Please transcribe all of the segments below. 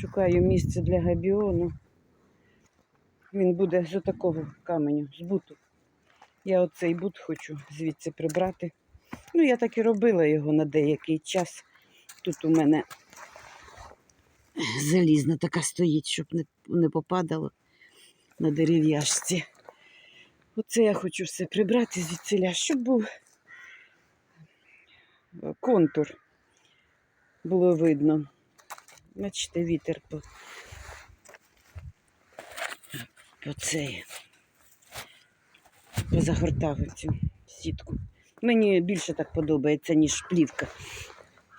Шукаю місце для габіону. Він буде з такого каменю, з буту. Я оцей бут хочу звідси прибрати. Ну, я так і робила його на деякий час. Тут у мене залізна така стоїть, щоб не, не попадало на дерев'яшці. Оце я хочу все прибрати звідсиля, щоб був контур було видно. Бачите, вітер по, по цей позагортав цю сітку. Мені більше так подобається, ніж плівка.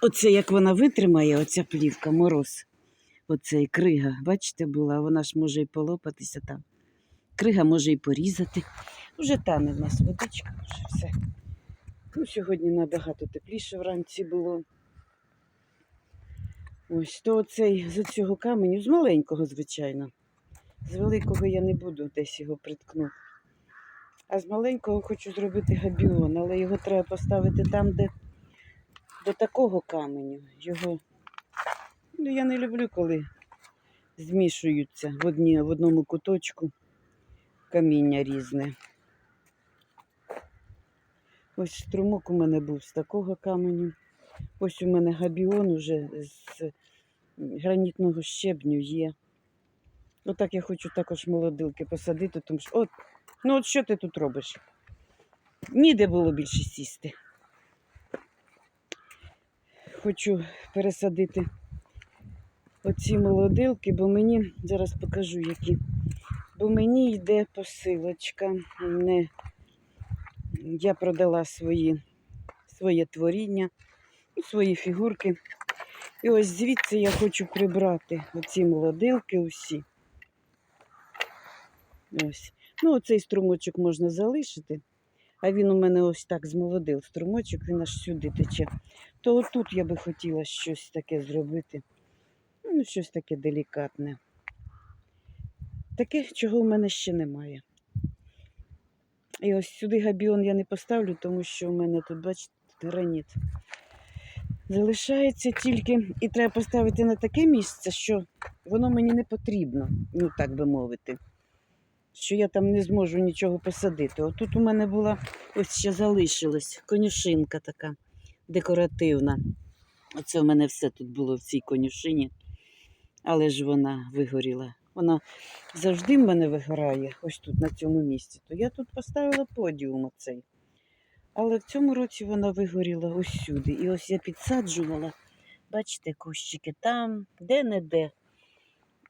Оце як вона витримає, оця плівка, мороз. Оцей крига, бачите, була, вона ж може і полопатися там. Крига може і порізати. Вже тане в нас водичка, вже все. Ну, сьогодні набагато тепліше вранці було. Ось то оцей з цього каменю, з маленького, звичайно. З великого я не буду десь його приткну. А з маленького хочу зробити габіон, але його треба поставити там, де до такого каменю. Його ну, я не люблю, коли змішуються в, одні, в одному куточку каміння різне. Ось струмок у мене був з такого каменю. Ось у мене габіон уже з гранітного щебню є. Отак я хочу також молодилки посадити, тому що от, ну от що ти тут робиш? Ніде було більше сісти. Хочу пересадити оці молодилки, бо мені, зараз покажу які, бо мені йде посилочка. Не, я продала свої, своє творіння, свої фігурки. І ось звідси я хочу прибрати оці молодилки усі. Ось. Ну, оцей струмочок можна залишити, а він у мене ось так змолодив струмочок, він аж сюди тече. То отут я би хотіла щось таке зробити. Ну, щось таке делікатне. Таке, чого в мене ще немає. І ось сюди габіон я не поставлю, тому що в мене тут, бачите, граніт. Залишається тільки, і треба поставити на таке місце, що воно мені не потрібно, ну так би мовити. Що я там не зможу нічого посадити. Отут у мене була, ось ще залишилась конюшинка така декоративна. Оце в мене все тут було в цій конюшині, але ж вона вигоріла. Вона завжди в мене вигорає, ось тут, на цьому місці. То я тут поставила подіум оцей. Але в цьому році вона вигоріла ось сюди. І ось я підсаджувала, бачите, кущики там, де-не-де.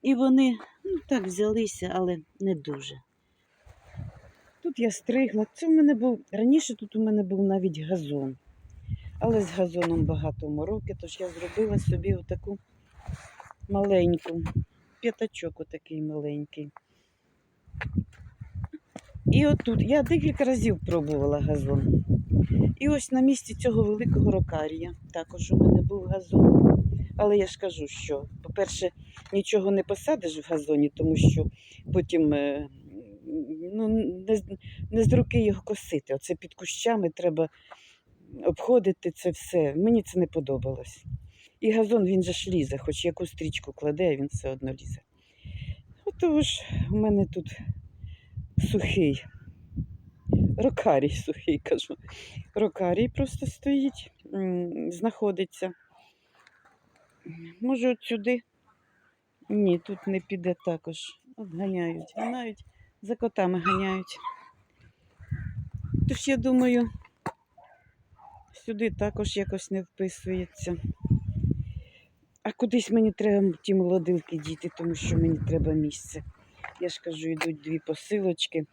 І вони ну, так взялися, але не дуже. Тут я стригла. Це в мене був, раніше тут у мене був навіть газон. Але з газоном багато мороки, тож я зробила собі отаку маленьку, п'ятачок отакий маленький. І отут я декілька разів пробувала газон. І ось на місці цього великого рокарія також у мене був газон. Але я ж кажу, що, по-перше, нічого не посадиш в газоні, тому що потім е, ну, не, не з руки його косити. Оце під кущами треба обходити це все. Мені це не подобалось. І газон він же ж лізе, хоч яку стрічку кладе, він все одно лізе. Отож, у мене тут сухий. Рокарій сухий, кажу. Рокарій просто стоїть, знаходиться. Може, от сюди? Ні, тут не піде також. От ганяють, ганяють, за котами ганяють. Тож я думаю, сюди також якось не вписується. А кудись мені треба ті молодилки діти, тому що мені треба місце. Я ж кажу, йдуть дві посилочки.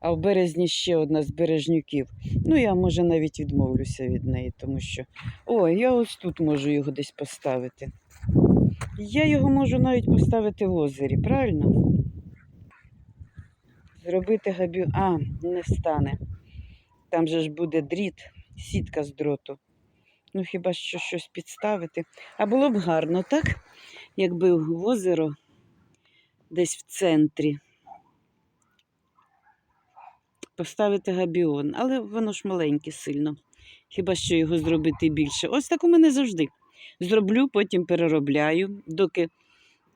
А в березні ще одна з бережнюків. Ну, я може навіть відмовлюся від неї, тому що. Ой, я ось тут можу його десь поставити. Я його можу навіть поставити в озері, правильно? Зробити габю. А, не стане. Там же ж буде дріт, сітка з дроту. Ну, хіба що щось підставити. А було б гарно, так? Якби в озеро десь в центрі поставити габіон, але воно ж маленьке сильно. Хіба що його зробити більше. Ось так у мене завжди. Зроблю, потім переробляю, доки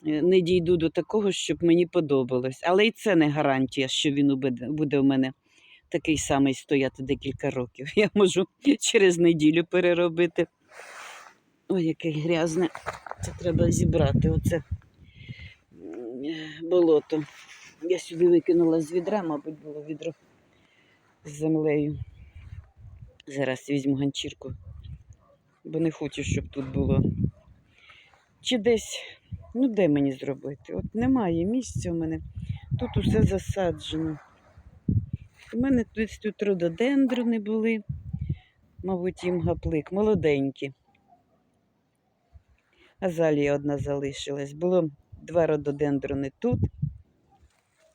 е, не дійду до такого, щоб мені подобалось. Але і це не гарантія, що він буде, у мене такий самий стояти декілька років. Я можу через неділю переробити. Ой, яке грязне. Це треба зібрати оце болото. Я сюди викинула з відра, мабуть, було відро з землею. Зараз візьму ганчірку, бо не хочу, щоб тут було. Чи десь, ну де мені зробити? От немає місця у мене. Тут усе засаджено. У мене тут, тут рододендрони були, мабуть, їм гаплик, молоденькі. Азалія одна залишилась. Було два рододендрони тут,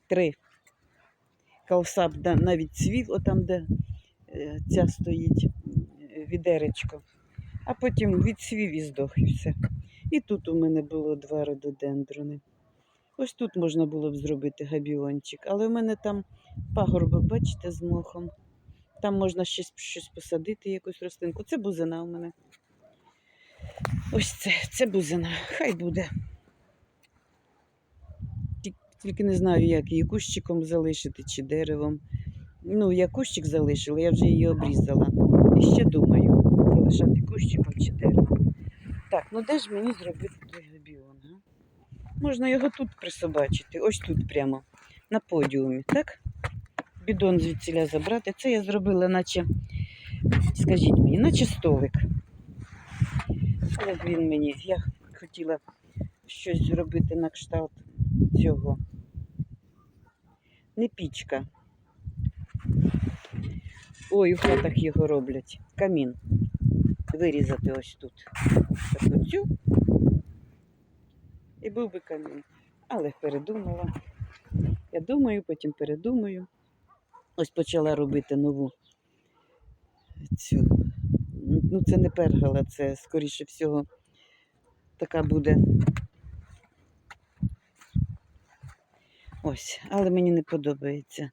три. Калсап навіть цвів, отам, де е, ця стоїть відеречко. А потім відцвів і здох і все. І тут у мене було два рододендрони. Ось тут можна було б зробити габіончик, але в мене там пагорбок, бачите, з мохом. Там можна щось, щось посадити, якусь рослинку. Це бузина у мене. Ось це, це бузина. Хай буде. Ті- Тільки не знаю, як її кущиком залишити чи деревом. Ну, я кущик залишила, я вже її обрізала. І ще думаю, залишати кущиком чи деревом. Так, ну де ж мені зробити той? Можна його тут присобачити, ось тут прямо, на подіумі, так? Бідон звідсіля забрати. Це я зробила, наче, скажіть мені, наче столик. Він мені, я хотіла щось зробити на кшталт цього. Не пічка. Ой, у хатах його роблять. Камін. Вирізати ось тут. Оцю. І був би камін. Але передумала. Я думаю, потім передумаю. Ось почала робити нову цю. Ну, це не пергала, це, скоріше всього, така буде. Ось, але мені не подобається.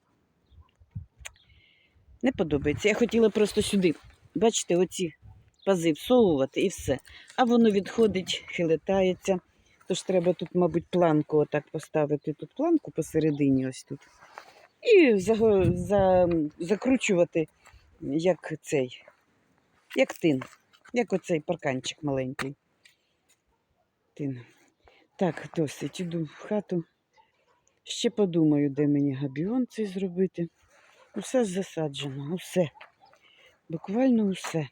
Не подобається. Я хотіла просто сюди, бачите, оці пази всовувати і все. А воно відходить, хилитається. Тож треба тут, мабуть, планку отак поставити. Тут планку посередині, ось тут. І заго- за, закручувати, як цей, як тин, як оцей парканчик маленький. Тин. Так, досить. Іду в хату. Ще подумаю, де мені габіон цей зробити. Усе засаджено, усе. Буквально усе.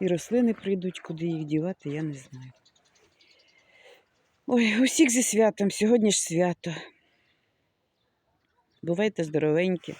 І рослини прийдуть, куди їх дівати, я не знаю. Ой, усіх зі святом, сьогодні ж свято. Бувайте здоровенькі.